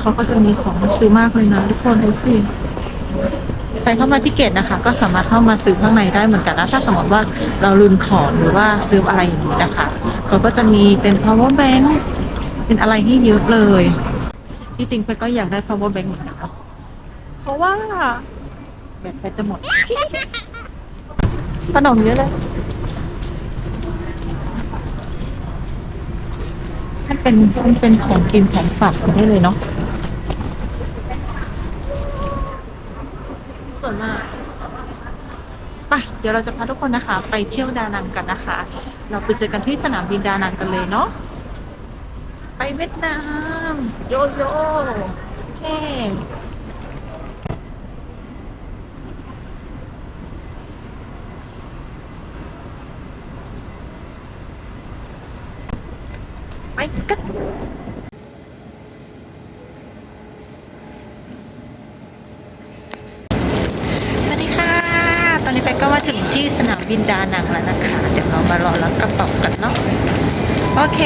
เขาก็จะมีของซื้อมากเลยนะทุกคนดูสิใครเข้ามาที่เกตนะคะ ก็สามารถเข้ามาซื้อข้างในได้เหมือนกันนะถ้าสมมติว่าเราลืมของหรือว่าลืมอะไรอย่างนี้นะคะเขาก็จะมีเป็น power bank เป็นอะไรที่เยอะเลย ที่จริงไปก็อยากได้ power bank เหมือนกันเนาะเพราะว่าแบตไปจะหมดขนมเยอะเลยมันเป็นมันเป็นของกินของฝากกันได้เลยเนาะ ส่ วนมากไปเดี๋ยวเราจะพาทุกคนนะคะ ไปเที่ยวดานังกันนะคะ เราไปเจอกันที่สนามบินดานังกันเลยเนาะไปเวียดนาม โยโย่โอเคไปกัน สวัสดีค่ะ ตอนนี้ไปก็มาถึงที่สนามบินดานังแล้วนะคะ เดี๋ยวเรามารอรับกระเป๋ากันเนาะโอเค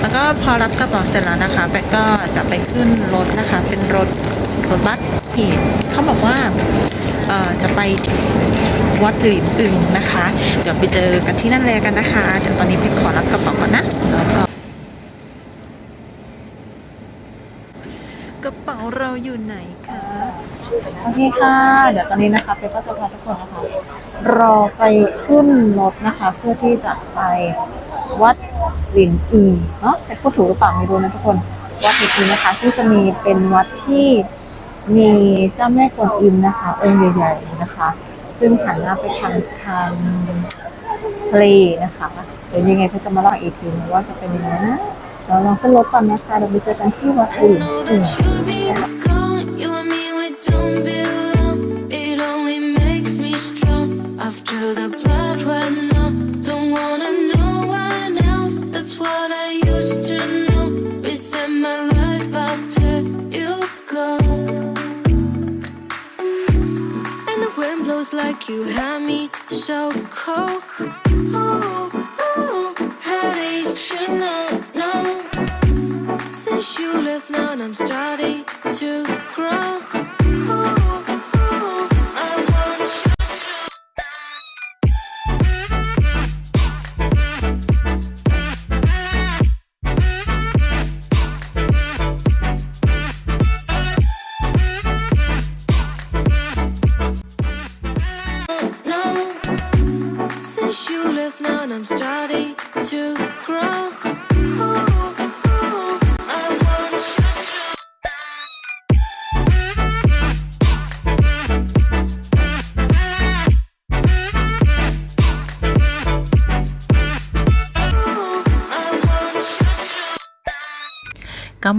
แล้วก็พอรับกระเป๋าเสร็จแล้วนะคะแปก็จะไปขึ้นรถนะคะ เป็นรถรถบัสที่เขาบอกว่าเอ่อจะไปวัดหลินอึงนะคะ เดี๋ยวไปเจอกันที่นั่นเลยกันนะคะ เดี๋ยวตอนนี้ไปขอรับกระเป๋าก่อนนะแล้วก็กระเป๋าเราอยู่ไหนคะ โอเคค่ะ เดี๋ยวตอนนี้นะคะเป๊กก็จะพาทุกคนนะคะ รอไปขึ้นรถนะคะ เพื่อที่จะไปวัดหลินอีเนาะแต่พูดถูกหรือเปล่าไม่รู้นะทุกคนวัดหลินอีนะคะ ที่จะมีเป็นวัดที่มีเจ้าแม่กวนอิมนะคะองค์ใหญ่ๆนะคะ ซึ่งหันหน้าไปทางทางทะเลนะคะเดี๋ยวยังไงก็จะมาเล่าอีกทีนะว่าจะเป็นยังไงนะเราลองขึ้นรถก่อนนะคะเดี๋ยวไปเจอกันที่วัดห I ลิน you had me so cold. Oh, oh, how did you not know? Since you left now, I'm starting to grow. Oh,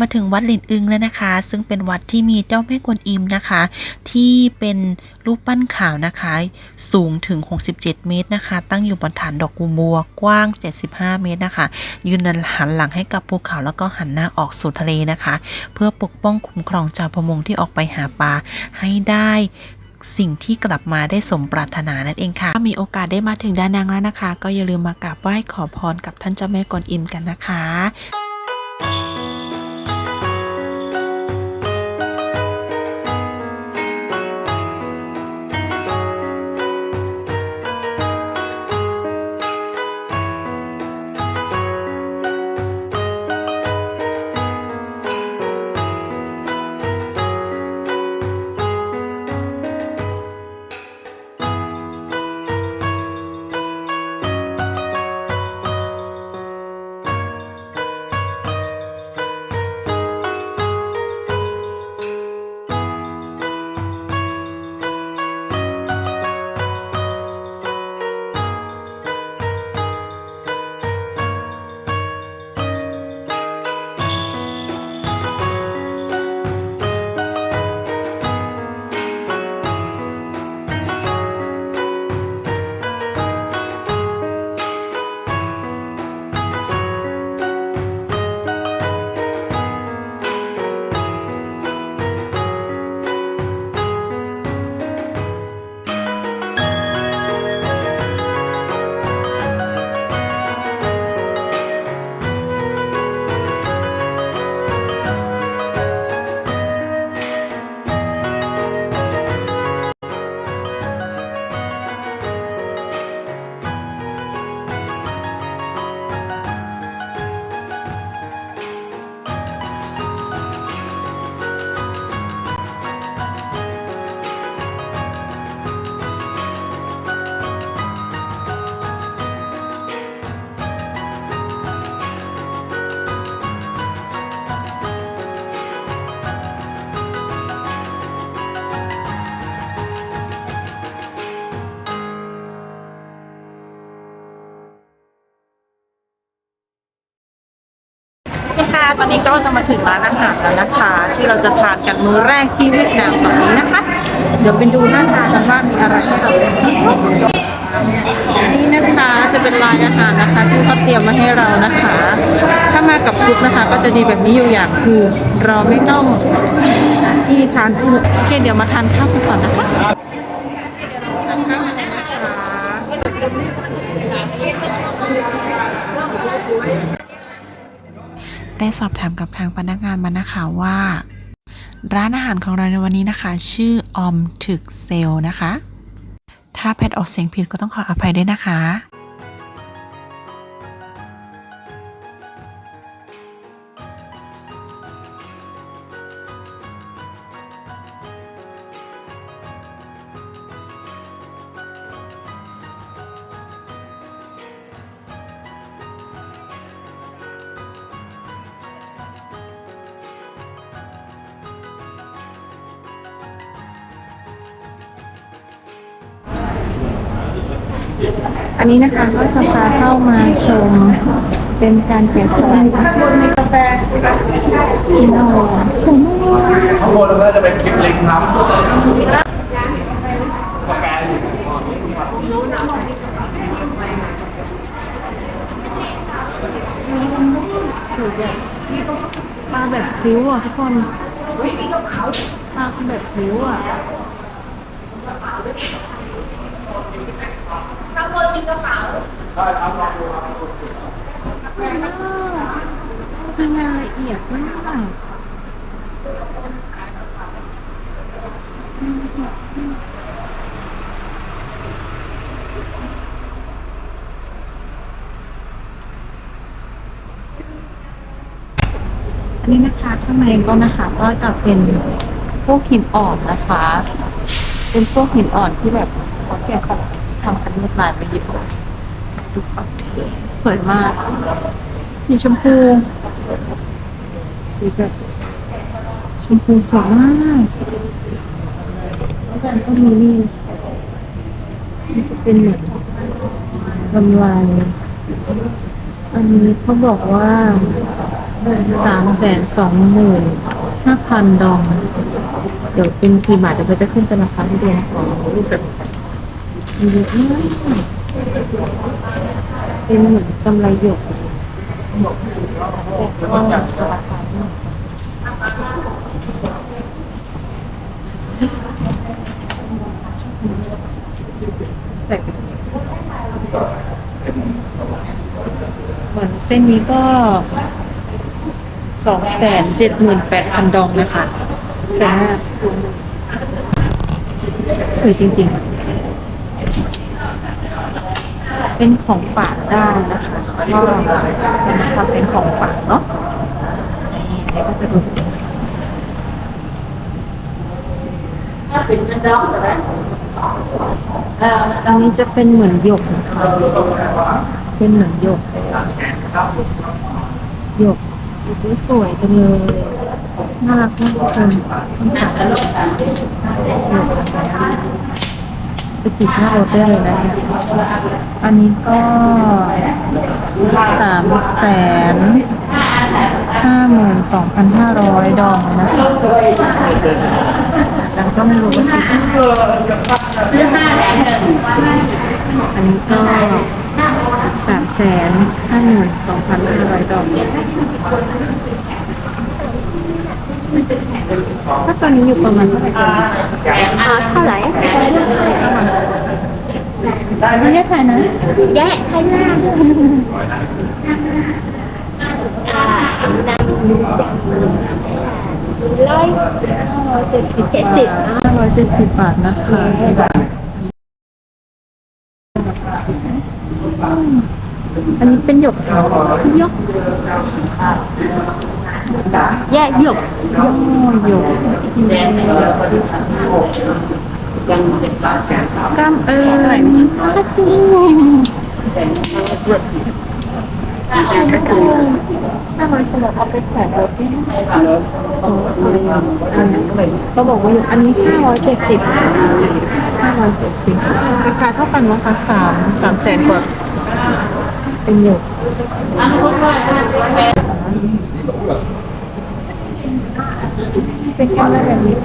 มาถึงวัดหลินอึงแล้วนะคะ ซึ่งเป็นวัดที่มีเจ้าแม่กวนอิมนะคะ ที่เป็นรูปปั้นขาวนะคะ สูงถึง 67 เมตรนะคะ ตั้งอยู่บนฐานดอกกุมบัวกว้าง 75 เมตรนะคะ ยืนหันหลังให้กับภูเขาแล้วก็หันหน้าออกสู่ทะเลนะคะ เพื่อปกป้องคุ้มครองชาวประมงที่ออกไปหาปลาให้ได้สิ่งที่กลับมาได้สมปรารถนานั่นเองค่ะ ถ้ามีโอกาสได้มาถึงดานังแล้วนะคะ ก็อย่าลืมมากราบไหว้ขอพรกับท่านเจ้าแม่กวนอิมกันนะคะ ตอนนี้ก็จะมาถึงร้านอาหารแล้วนะคะ ที่เราจะทานกันมื้อแรกที่เวียดนามตอนนี้นะคะ เดี๋ยวไปดูหน้าตากันว่ามีอะไรให้เรานี่นะคะจะเป็นลายอาหารนะคะ ที่เขาเตรียมมาให้เรานะคะ ถ้ามากับกรุ๊ปนะคะ ก็จะดีแบบนี้อยู่อย่างคือ เราไม่ต้องที่ทานโอเคเดี๋ยวมาทานข้าวกันก่อนนะคะทานข้าวกันนะคะ ได้สอบถามกับทางพนักงานมานะคะว่า ร้านอาหารของเราในวันนี้นะคะ ชื่ออมถึกเซลนะคะ ถ้าแพทออกเสียงผิดก็ต้องขออภัยด้วยนะคะ อันนี้นะคะก็จะพาเข้ามาชมเป็นการแกะสลักข้างบนมีกาแฟอินโนสวยมากข้างบนก็จะเป็นคลิปลิงก์ครับกาแฟอยู่มาแบบพริ้วอะทุกคนมาแบบพริ้วอะข้างบน มีกระเป๋าได้ครับลองดูครับงานละเอียดมากอันนี้นะคะข้างในก็นะคะก็จะเป็นพวกหินอ่อนนะคะ เป็นพวกหินอ่อนที่แบบเขาแกะสลัก ทำกันลวดลายไปยิบมาดูฝั่งนี้สวยมาก สีชมพู สีแบบชมพูสวยมากแล้วกันก็มีนี่นี่จะเป็นเหมือนกำไรอันนี้เขาบอกว่าสามแสนสองหมื่นห้าพันดอง เดี๋ยวเป็นกี่บาทเดี๋ยวเราจะขึ้นเป็นราคาที่เดูนะคะมี เยอะมากเป็นเหมือนกำไรหยกแต่ก็ราคาไม่เหมือนเส้นนี้ก็สองแสนเจ็ดหมื่นแปดพันดองนะคะสวยมากสวยจริง ๆ เป็นของฝากได้นะคะก็จะมาทำเป็นของฝากเนาะนี่อันนี้ก็จะดูอันนี้จะเป็นเหมือนหยกนะคะเป็นเหมือนหยกหยกอุ๊ยสวยจังเลยน่ารักมากทุกคนต้องถามหยก ไปติดหน้ารถได้เลยนะอันนี้ก็สามแสนห้าหมื่นสองพันห้าร้อยดองเลยนะแล้วก็ไม่รู้ว่าซื้อห้าแสนอันนี้ก็สามแสนห้าหมื่นสองพันห้าร้อยดอง ถ้าตอนนี้อยู่ประมาณเท่าไหร่กันอ่าเท่าไหร่ไม่ได้ถ่ายนะแยะให้ล่างอ่าอันนั้นร้อยเจ็ดสิบเจ็ดสิบห้าร้อยเจ็ดสิบบาทนะคะอันนี้เป็นหยกเหรอยก แยกหยกย่อหยกกล้ามเอ้ยห้าร้อยกว่าบาทเอาไปแขวนรถได้ไหมโอ้สวยอะอันก็บอกว่าอันนี้ห้าร้อยเจ็ดสิบห้าร้อยเจ็ดสิบราคาเท่ากันมั้งคะสามสามแสนกว่า เป็นหยก เป็นก้อนแบบนี้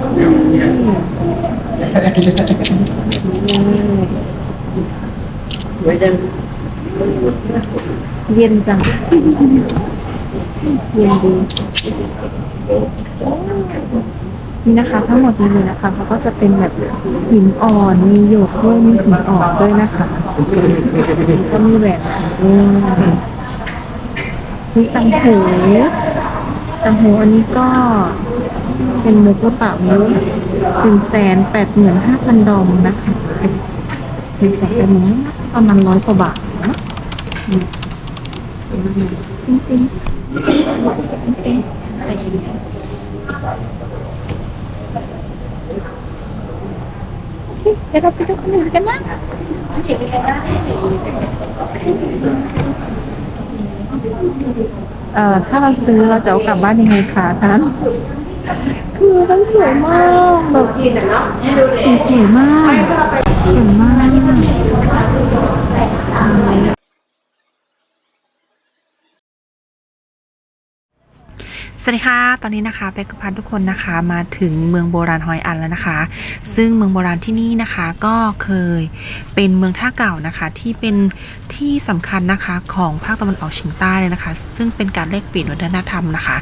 เย็นจัง เย็นดี นี่นะคะ ทั้งหมดนี้เลยนะคะเขาก็จะเป็นแบบหินอ่อนมีหยกด้วยมีหินอ่อนด้วยนะคะแล้วก็มีแหวนด้วยมีตังหูตังหูอันนี้ก็ เป็นมุกหรือเปล่าไม่รู้หนึ่งแสนแปดหมื่นห้าพันดอมนะคะหนึ่งแสนแปดหมื่นประมาณร้อยกว่าบาทนะอืมจริงจริงจริงๆใส่ดีโอเคเดี๋ยวเราไปดูคนอื่นกันนะเอ่อถ้าเราซื้อเราจะเอากลับบ้านยังไงคะท่าน คือมันสวยมากแบบสีสวยมากสวยมาก ส วัสดีค่ะ ตอนนี้นะคะเป็กกับพันทุกคนนะคะมาถึงเมืองโบราณฮอยอันแล้วนะคะ ซึ่งเมืองโบราณที่นี่นะคะก็เคยเป็นเมืองท่าเก่านะคะ ที่เป็นที่สำคัญนะคะของภาคตะวันออกเฉียงใต้เลยนะคะ ซึ่งเป็นการแลกเปลี่ยนวัฒนธรรมนะคะ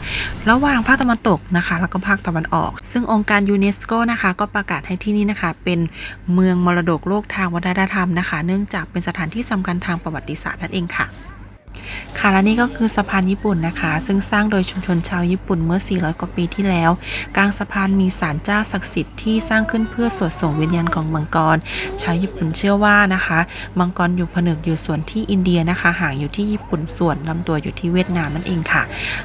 ระหว่างภาคตะวันตกนะคะ แล้วก็ภาคตะวันออก ซึ่งองค์การยูเนสโกนะคะก็ประกาศให้ที่นี่นะคะ เป็นเมืองมรดกโลกทางวัฒนธรรมนะคะ เนื่องจากเป็นสถานที่สำคัญทางประวัติศาสตร์นั่นเองค่ะ ค่ะและนี่ก็คือสะพานญี่ปุ่นนะคะ ซึ่งสร้างโดยชุมชนชาวญี่ปุ่นเมื่อ 400 กว่าปีที่แล้ว กลางสะพานมีศาลเจ้าศักดิ์สิทธิ์ที่สร้างขึ้นเพื่อสวดส่งวิญญาณของมังกร ชาวญี่ปุ่นเชื่อว่านะคะมังกรอยู่ผนึกอยู่ส่วนที่อินเดียนะคะห่างอยู่ที่ญี่ปุ่นส่วนลำตัวอยู่ที่เวียดนามนั่นเองค่ะ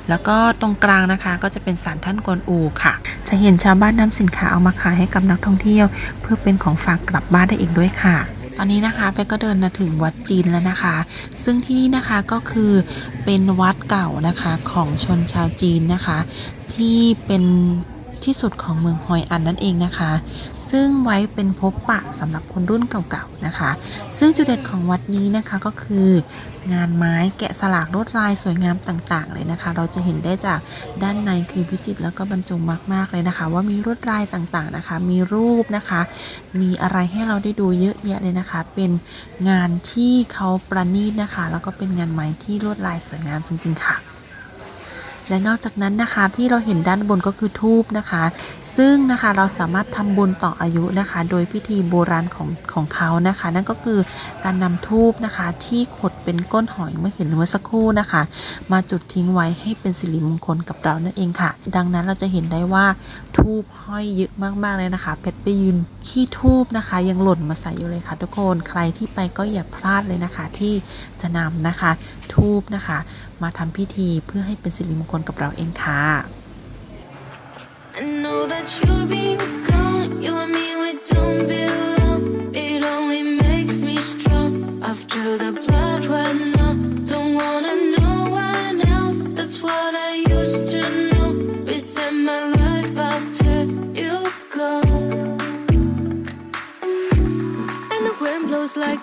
แล้วก็ตรงกลางนะคะก็จะเป็นศาลท่านกวนอูค่ะ จะเห็นชาวบ้านนำสินค้าเอามาขายให้กับนักท่องเที่ยว เพื่อเป็นของฝากกลับบ้านได้อีกด้วยค่ะ ตอนนี้นะคะเป๊กก็เดินมาถึงวัดจีนแล้วนะคะ ซึ่งที่นี่นะคะก็คือเป็นวัดเก่านะคะของชนชาวจีนนะคะ ที่เป็น ที่สุดของเมืองฮอยอันนั่นเองนะคะ ซึ่งไว้เป็นพบปะสำหรับคนรุ่นเก่าๆนะคะ ซึ่งจุดเด่นของวัดนี้นะคะก็คืองานไม้แกะสลักลวดลายสวยงามต่างๆ เลยนะคะ เราจะเห็นได้จากด้านในคือวิจิตรแล้วก็บรรจงมากๆเลยนะคะ ว่ามีลวดลายต่างๆนะคะ มีรูปนะคะ มีอะไรให้เราได้ดูเยอะแยะเลยนะคะ เป็นงานที่เขาประณีตนะคะ แล้วก็เป็นงานไม้ที่ลวดลายสวยงามจริง ๆ ค่ะ และนอกจากนั้นนะคะที่เราเห็นด้านบนก็คือทูบนะคะ ซึ่งนะคะเราสามารถทำบุญต่ออายุนะคะ โดยพิธีโบราณของของเขานะคะ นั่นก็คือการนำทูบนะคะที่ขด เป็นก้นหอยเมื่อเห็นเมื่อสักครู่นะคะ มาจุดทิ้งไว้ให้เป็นสิริมงคลกับเรานั่นเองค่ะ ดังนั้นเราจะเห็นได้ว่าทูบห้อยเยอะมากๆเลยนะคะ เพชรไปยืนขี้ทูบนะคะ ยังหล่นมาใส่อยู่เลยค่ะ ทุกคนใครที่ไปก็อย่าพลาดเลยนะคะ ที่จะนำนะคะทูบนะคะ มาทำพิธีเพื่อให้เป็นสิริมงคลกับเราเองค่ะ I know that you've been gone. You and me, we don't belong. It only makes me strong. After the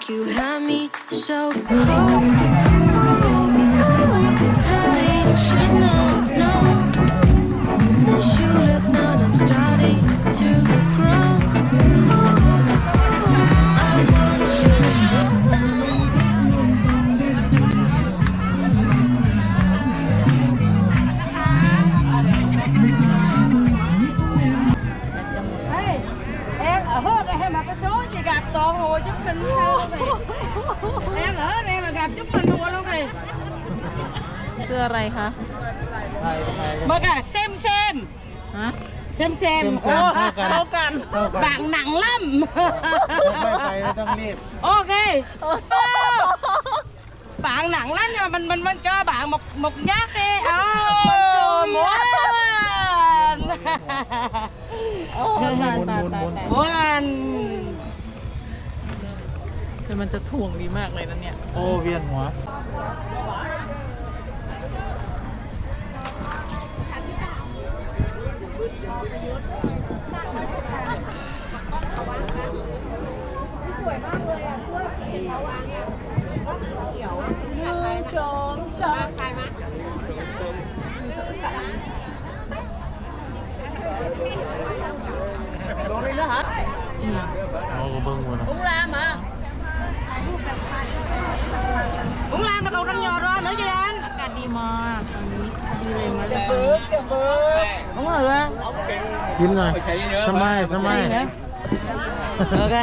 like you had me so cold. Should know, know. Since you left, now I'm starting to grow. Ở đây mà gặp giúp mình luôn luôn này คืออะไรคะ mà cả xem xem ฮะ xem xem ô เท่ากัน bạn nặng lắm ไม่ต้องรีบ ok bạn nặng lắm nhưng mà mình mình mình cho bạn một một nhát đi oh muốn โอ้ตายตายตายตาย muốn คือมันจะถ่วงดีมากเลยนะเนี่ย โอ้เวียนหัวเเอาก็เบิ่งหมดนะ cũng làm hả cũng làm là cầu răng nhò ra nữa chứ anh อากาศดีมากตอนนี้ดีเล ยมาเลย đúng rồi á กินหน่อยสบายสบาย ok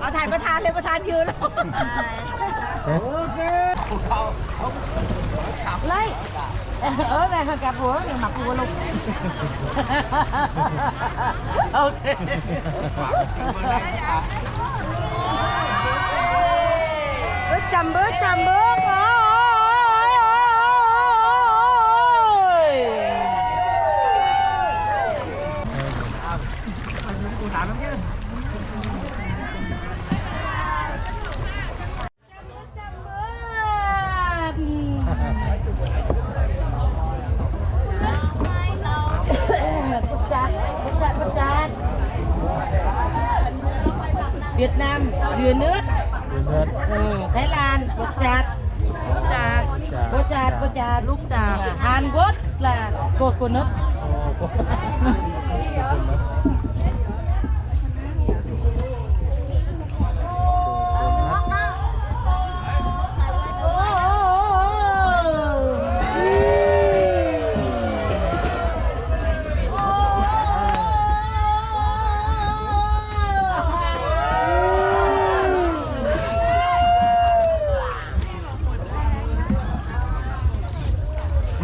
ở thầy bắt than lên bắt than chưa đâu lấy ở đây hơi cặp bữa nhưng mặc vừa luôn ok trăm bước trăm bước đó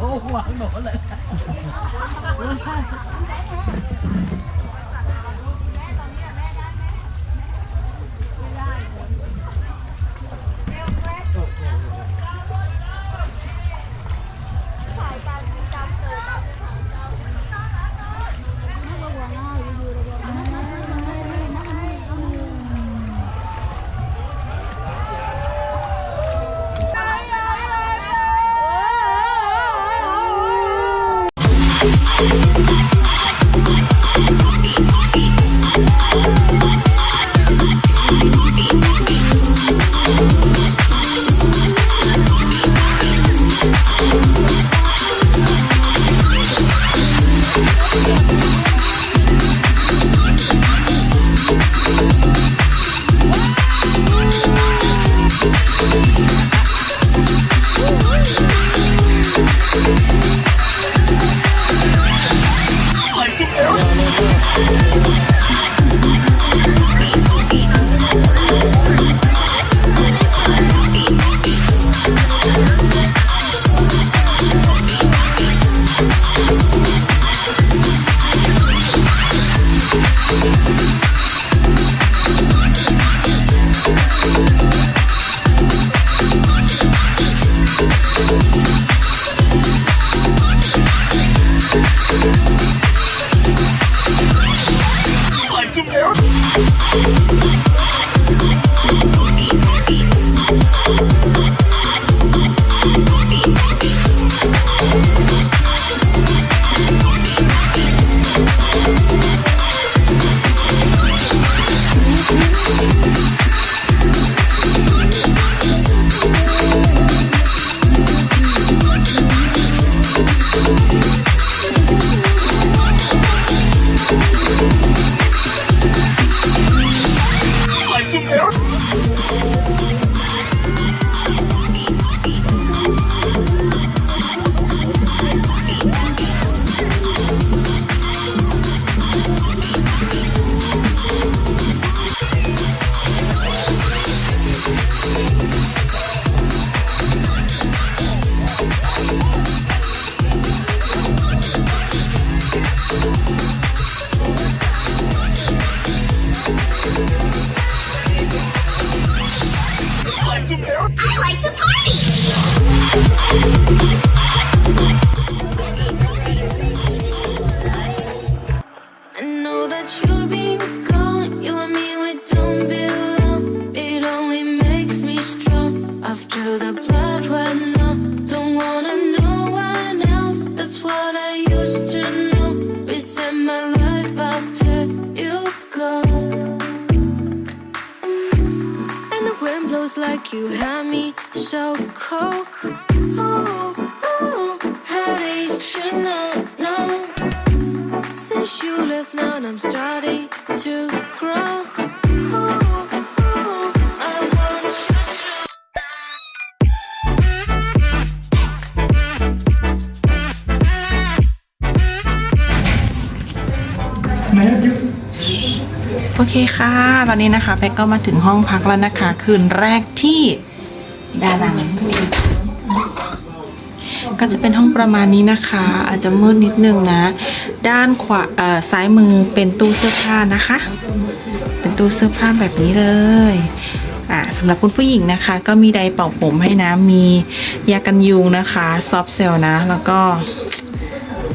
đồ không ăn nổi lên Yeah. Blows like you had me so cold. Oh, oh, how did you not know? Since you left, now I'm starting to grow. ค่ะ ตอนนี้นะคะแพ็กก็มาถึงห้องพักแล้วนะคะ คืนแรกที่ดานังก็จะเป็นห้องประมาณนี้นะคะ อาจจะมืดนิดนึงนะ ด้านขวาซ้ายมือเป็นตู้เสื้อผ้านะคะ เป็นตู้เสื้อผ้าแบบนี้เลยสำหรับคุณผู้หญิงนะคะ ก็มีไดร์เป่าผมให้นะ มียากันยุงนะคะ ซอฟเซลนะ แล้วก็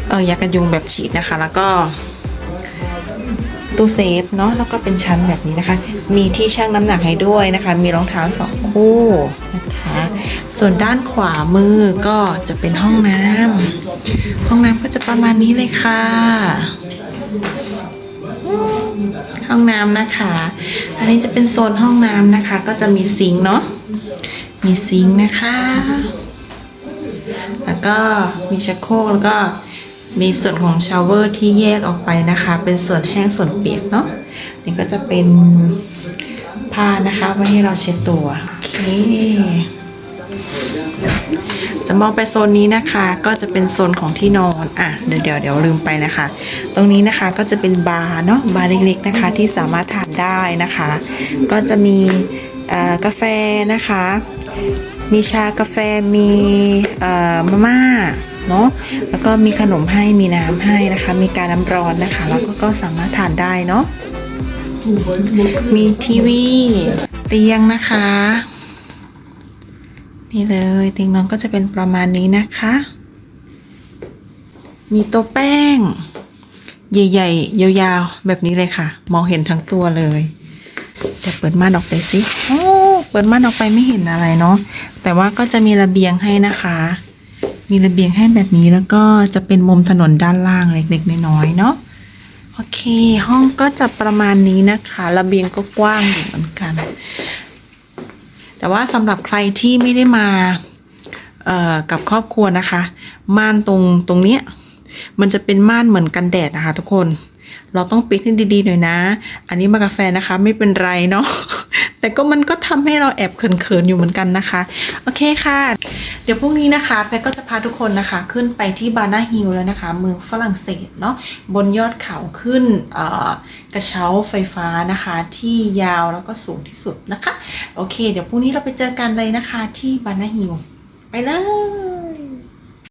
เออยากันยุงแบบฉีดนะคะ แล้วก็ ตู้เซฟเนาะแล้วก็เป็นชั้นแบบนี้นะคะ มีที่ชั่งน้ำหนักให้ด้วยนะคะ มีรองเท้าสองคู่นะคะ ส่วนด้านขวามือก็จะเป็นห้องน้ำห้องน้ำก็จะประมาณนี้เลยค่ะห้องน้ำนะคะ อันนี้จะเป็นโซนห้องน้ำนะคะ ก็จะมีซิงค์เนาะ มีซิงค์นะคะ แล้วก็มีชักโครกแล้วก็ มีส่วนของชาวเวอร์ที่แยกออกไปนะคะ เป็นส่วนแห้งส่วนเปียกเนาะนี่ก็จะเป็นผ้านะคะไว้ให้เราเช็ดตัว โอเค จะมองไปโซนนี้นะคะ ก็จะเป็นโซนของที่นอน อะ เดี๋ยวเดี๋ยวเดี๋ยวลืมไปนะคะ ตรงนี้นะคะก็จะเป็นบาร์เนาะ บาร์เล็กๆนะคะ ที่สามารถทานได้นะคะ ก็จะมีกาแฟนะคะ มีชากาแฟ มีมาม่า เนาะแล้วก็มีขนมให้มีน้ำให้นะคะ มีการน้ำร้อนนะคะ แล้วก็ก็สามารถทานได้เนาะมีทีวี เตียงนะคะ นี่เลยเตียงนอนก็จะเป็นประมาณนี้นะคะ มีโต๊ะแป้ง ใหญ่ๆ ยาวๆ แบบนี้เลยค่ะ มองเห็นทั้งตัวเลยเดี๋ยวเปิดม่านออกไปสิโอ้เปิดม่านออกไปไม่เห็นอะไรเนาะแต่ว่าก็จะมีระเบียงให้นะคะ มีระเบียงให้แบบนี้แล้วก็จะเป็นมุมถนนด้านล่างเล็กๆน้อยๆเนาะโอเค ห้องก็จะประมาณนี้นะคะ ระเบียงก็กว้างอยู่เหมือนกัน แต่ว่าสำหรับใครที่ไม่ได้มาเอ่อกับครอบครัวนะคะ ม่านตรงตรงเนี้ยมันจะเป็นม่านเหมือนกันแดดนะคะ ทุกคน เราต้องปิดให้ดีๆหน่อยนะ อันนี้มากาแฟนะคะไม่เป็นไรเนาะแต่ก็มันก็ทำให้เราแอบเขินๆอยู่เหมือนกันนะคะ โอเคค่ะ เดี๋ยวพรุ่งนี้นะคะแพทก็จะพาทุกคนนะคะ ขึ้นไปที่บานาฮิลแล้วนะคะ เมืองฝรั่งเศสเนาะบนยอดเขาขึ้นกระเช้าไฟฟ้านะคะ ที่ยาวแล้วก็สูงที่สุดนะคะ โอเค เดี๋ยวพรุ่งนี้เราไปเจอกันเลยนะคะ ที่บานาฮิลไปเลย